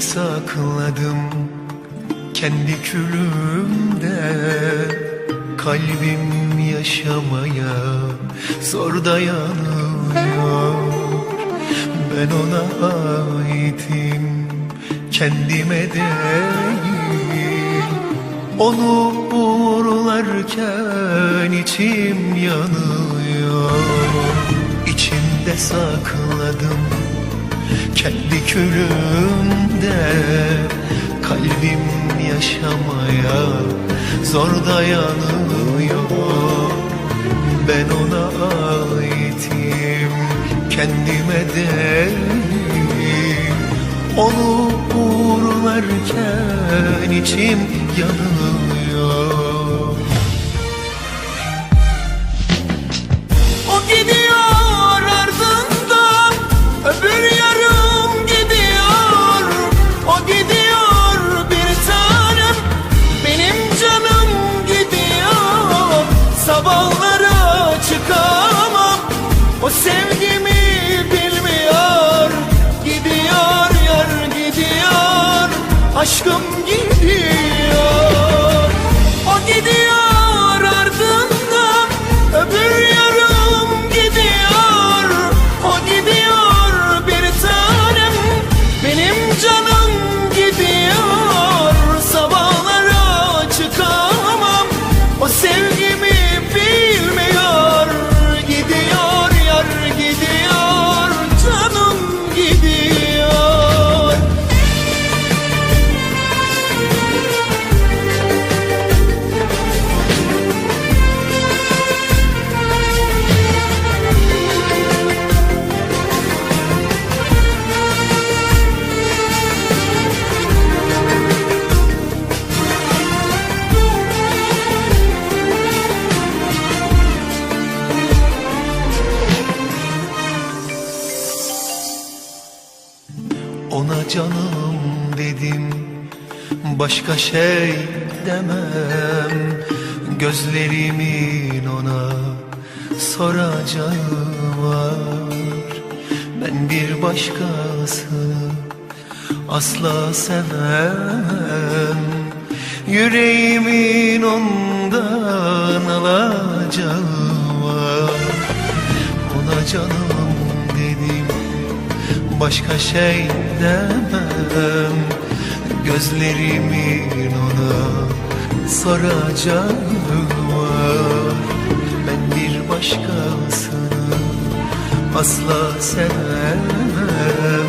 sakladım kendi külümde. Kalbim yaşamaya zor dayanıyor. Ben ona aitim kendime değil. Onu uğurlarken içim yanıyor. İçimde sakladım kendi külümde Kalbim yaşamaya zor dayanıyor. Ben ona aitim kendime değil Onu uğurlarken içim yanıyor sevgimi bilmiyor. Gidiyor yar gidiyor. Aşkım canım dedim Başka şey demem. Gözlerimin ona soracağı var. Ben bir başkasını asla sevmem. Yüreğimin ondan alacağı var. Ona canım başka şey demem. Gözlerimin ona soracağı var Ben bir başkasını asla sevmem.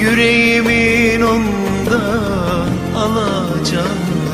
Yüreğimin ondan alacağı